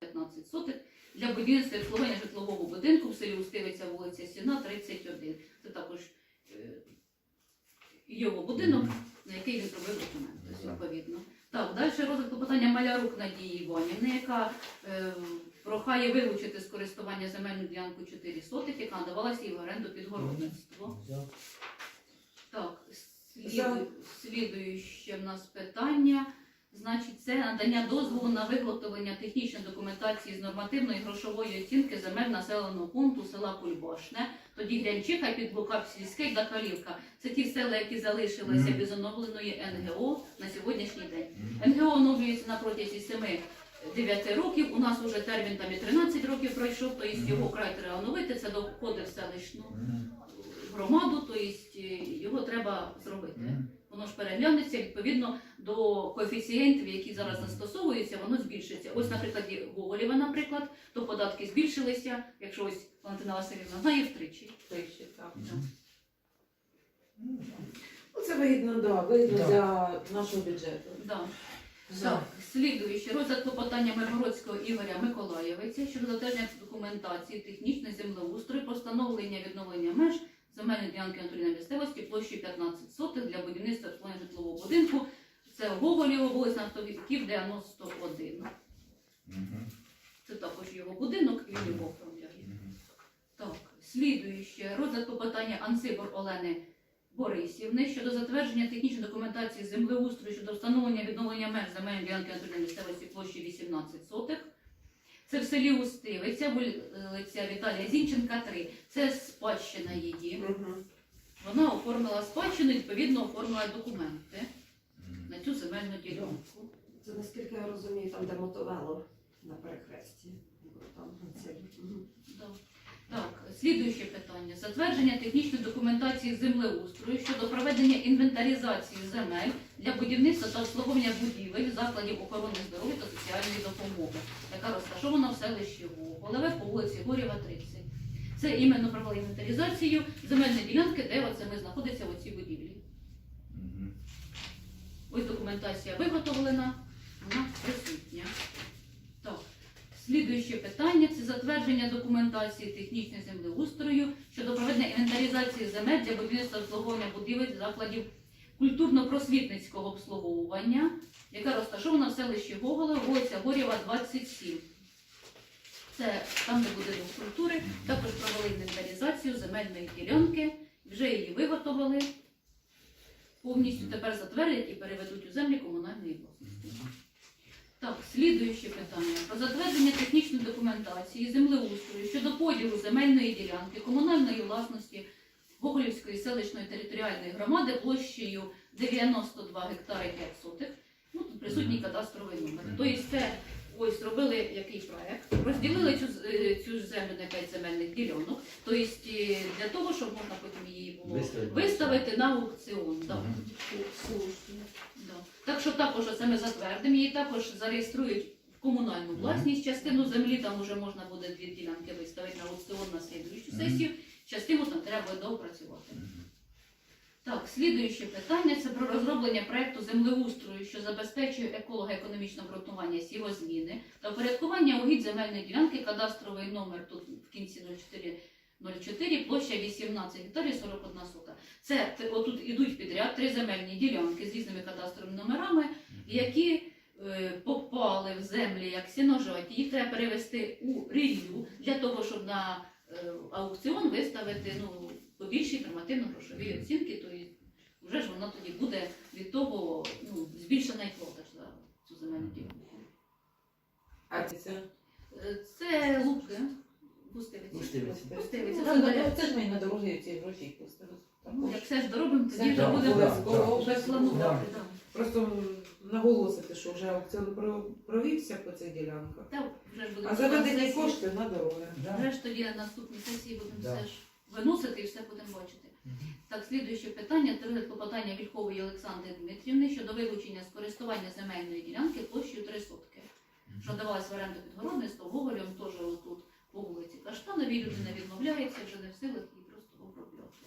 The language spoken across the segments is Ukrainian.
15 сотих для будівництва і обслуговування житлового будинку в селі Устивиця, вулиця Сіна, 31. Це також е, його будинок, на який він зробив документи, Так. відповідно. Так, далі розвитку питання Малярук Надії Іванівни, яка е, прохає вилучити з користування земельну ділянку 4 сотих, яка надавалася їй в оренду під городництво. Так, сліду, слідуюче в нас питання. Значить, це надання дозволу на виготовлення технічної документації з нормативної грошової оцінки земель населеного пункту села Кульбашне, тоді Грянчиха, Підлука, Сільське та Калівка. Це ті села, які залишилися без оновленої НГО на сьогоднішній день. НГО оновлюється на протязі 7-9 років. У нас вже термін там і 13 років пройшов, тобто Мгм. його край треба оновити. Це доходить в селищну громаду, тобто його треба зробити. Воно ж переглянеться відповідно до коефіцієнтів, які зараз застосовуються, воно збільшиться. Ось, наприклад, є Гоголєва, наприклад, то податки збільшилися, якщо ось Валентина Васильівна знає втричі. Вище, так. Ну, Ну, Це вигідно, да, вигідно Да. для нашого бюджету. Да. Так, слідуючи розгляд клопотання Миргородського Ігоря Миколаєвиця щодо затвердження документації технічної землеустрою, постановлення відновлення меж земельної ділянки натурної місцевості площею 15 сотих для будівництва обслуговування житлового будинку. Це Гоголєво, вулиця Нафтовиків, 91. Це також його будинок, і він його оформляє. Так, слідуюче розгляд клопотання Анцибор Олени Борисівни щодо затвердження технічної документації землеустрою щодо встановлення відновлення меж земельної ділянки натурної місцевості площі 18 сотих. Це в селі Устивиця, вулиця Віталія Зінченка, 3. Це спадщина її. Вона оформила спадщину, відповідно оформила документи на цю земельну ділянку. Це наскільки я розумію, там де мотовело на перехресті. Там. Мгм. Да. Так, слідуюче питання. Затвердження технічної документації землеустрою щодо проведення інвентаризації земель для будівництва та обслуговування будівель, закладів охорони здоров'я та соціальної допомоги, яка розташована в селищі Гоголеве по вулиці Горєва, 30. Це іменно провели інвентаризацію земельної ділянки, де оце ми знаходиться в цій будівлі. Ось документація виготовлена, вона присутня. Слідуюче питання це затвердження документації технічної землеустрою щодо проведення інвентаризації земель для будівництва обслуговування будівель закладів культурно-просвітницького обслуговування, яка розташована в селищі Гогола, вулиця Горєва, 27. Це там, де буде культури. Також провели інвентаризацію земельної ділянки, вже її виготовили. Повністю тепер затвердять і переведуть у землі комунальної власності. Слідуюче питання про затвердження технічної документації землеустрою щодо поділу земельної ділянки комунальної власності Гоголівської селищної територіальної громади площею 92 гектари 5 сотих. Ну, тут присутній кадастровий номер. Тобто це ось робили який проект, розділили цю, е, цю ж землю на 5 земельних ділянок. Тобто е, для того, щоб можна потім її було Виставити. виставити на аукціон. Да. Да. Так що також оце ми затвердимо її, також зареєструють в комунальну власність частину землі, там вже можна буде дві ділянки виставити на аукціон на слідуючу сесію, частину там треба доопрацювати. Так, слідуюче питання це про розроблення проекту землеустрою, що забезпечує еколого-економічне обґрунтування сівозміни та впорядкування угідь земельної ділянки, кадастровий номер тут в кінці 0404, площа 18 гектарів 41 сота. Це отут ідуть підряд три земельні ділянки з різними кадастровими номерами, які е, попали в землі як сіножаті. Їх треба перевести у ріллю для того, щоб на е, аукціон виставити ну, по більшій нормативно-грошовій оцінки, то і вже ж воно тоді буде від того ну, збільшена і продаж за цю земельну ділянку. А це? Е, Це луки. Густивиці. Густивиці. Ну, це, ж ми на дорозі ці гроші пустили. Ну, як все ж доробимо, тоді вже да, будемо вже планувати. Да. Просто наголосити, що вже аукціон про- провівся по цих ділянках. Та вже ж будемо А заведені кошти на дороги. Вже ж тоді на наступній сесії будемо Да. все ж виносити і все будемо бачити. Так, слідуюче питання це розгляд клопотання Вільхової Олександри Дмитрівни щодо вилучення з користування земельної ділянки площею 3 сотки, що давалась в оренду під городництво Гоголем, теж отут по вулиці Каштановій. Людина відмовляється, вже не в силах її просто обробляти.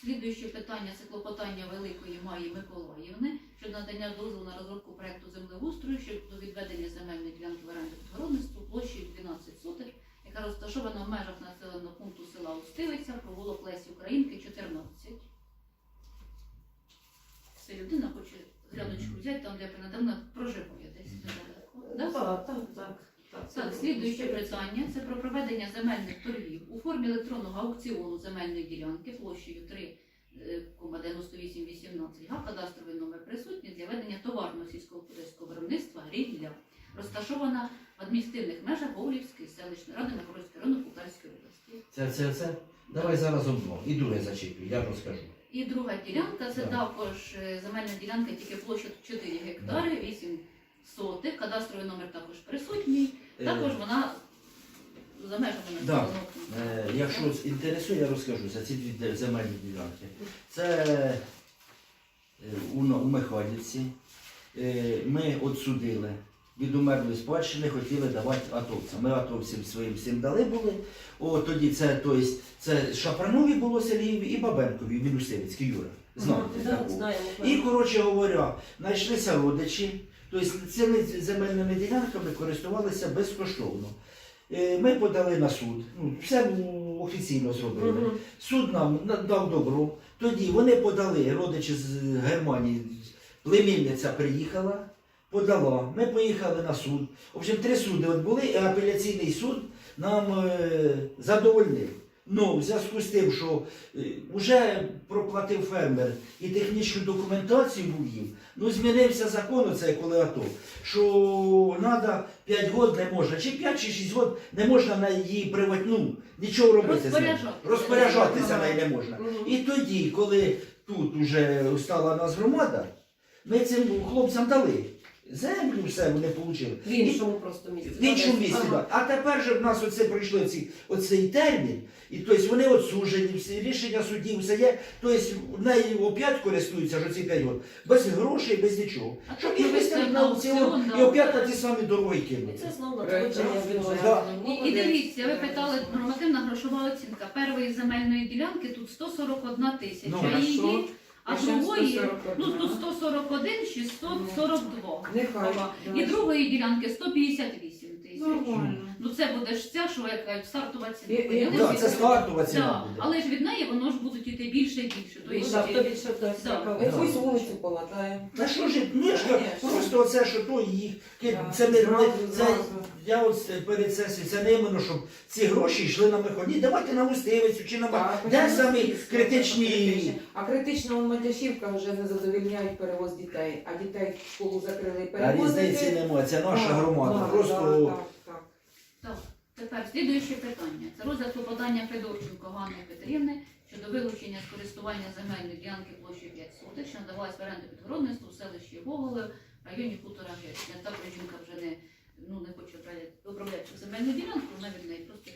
Слідуюче питання це клопотання Великої Маї Миколаївни щодо надання дозволу на розробку проекту землеустрою щодо відведення земельної ділянки в оренду під городництво площею 12 сотих, яка розташована в межах населеного пункту села Устивиця, провулок Лесі Українки, 14. Це людина хоче гляночку взяти там, де недавно проживає десь недалеко. Да? Так, так, так. Так, слідуюче питання це про проведення земельних торгів у формі електронного аукціону земельної ділянки площею е, 3,9818 га, кадастровий номер присутній для ведення товарного сільськогосподарського виробництва рілля, розташована адміністративних межах Овлівської селищної ради Миколаївського району Полтавської області. Це, це, це. Давай зараз одно. І друге зачеплю, я розкажу. І друга ділянка це Так. також е, земельна ділянка, тільки площа 4 гектари, 8 сотих, кадастровий номер також присутній. Е, Також вона за межами Да. населеного пункту. Е, Якщо інтересує, я розкажу за ці дві де- земельні ділянки. Це е, у, Но- у Михайлівці. Е, Ми отсудили від умерлої спадщини, хотіли давати атовцям. Ми атовцям своїм всім дали були. О, тоді це, то це Шапранові було Сергієві і Бабенкові, Мінусевицький Юра. Знаєте, такого. знаємо. І, коротше говоря, знайшлися родичі, тобто цими земельними ділянками користувалися безкоштовно. Е, Ми подали на суд, ну, все офіційно зробили. Мгм. Суд нам дав добро. Тоді вони подали, родичі з Германії, племінниця приїхала, подала. Ми поїхали на суд. В общем, три суди от були, і апеляційний суд нам е, задовольнив. Ну, в зв'язку з тим, що вже проплатив фермер і технічну документацію ввів, ну змінився закон, оце коли АТО, що треба 5 років не можна, чи 5 чи 6 років не можна на її приватну, нічого робити з нею. Розпоряджатися. Нею не можна. І тоді, коли тут вже стала нас громада, ми цим хлопцям дали. Землю все вони отримали. В іншому просто місці. В іншому місці, Ага. так. А тепер же в нас оце пройшли ці, оцей термін, і тобто вони отсуджені, всі рішення судів, все є. Тобто нею опять користуються ж оці 5 років, без грошей, без нічого. А Щоб їх виставити на аукціон і опять на ті самі дороги І це знову надходження бюджету. І, і дивіться, ви питали нормативна грошова оцінка першої земельної ділянки тут 141 тисяча Ну, а другої 141. ну тут 141 642. Нехай. І другої ділянки 158 тисяч. Нормально. Ну це буде ж ця, що яка стартова ціна. І- це стартова ціна буде. Але ж від неї воно ж будуть іти більше і більше. Ну, Тобто, так, хто більше вдасть. Да. Якусь Да. вулицю полатаємо. Та що ж, Конечно. просто оце, що то їх Да. це не Зразу, це, зразу. я от перед сесією, це не іменно, щоб ці гроші йшли на механі. Давайте на Устивицю чи на Ба- Так, де самі критичні. А критична Матяшівка вже не задовільняють перевоз дітей, а дітей в школу закрили Та перевозити. різниці немає, це наша Так, громада. так, Просто так. Так, тепер слідуюче питання. Це розгляд клопотання Федорченко Ганни Петрівни щодо вилучення з користування земельної ділянки площі 5 сотих, що надавалась в оренду підгородництву в селищі Гоголи в районі хутора Геть. Також жінка вже не, ну, не хоче управляти земельну ділянку, вона від неї просто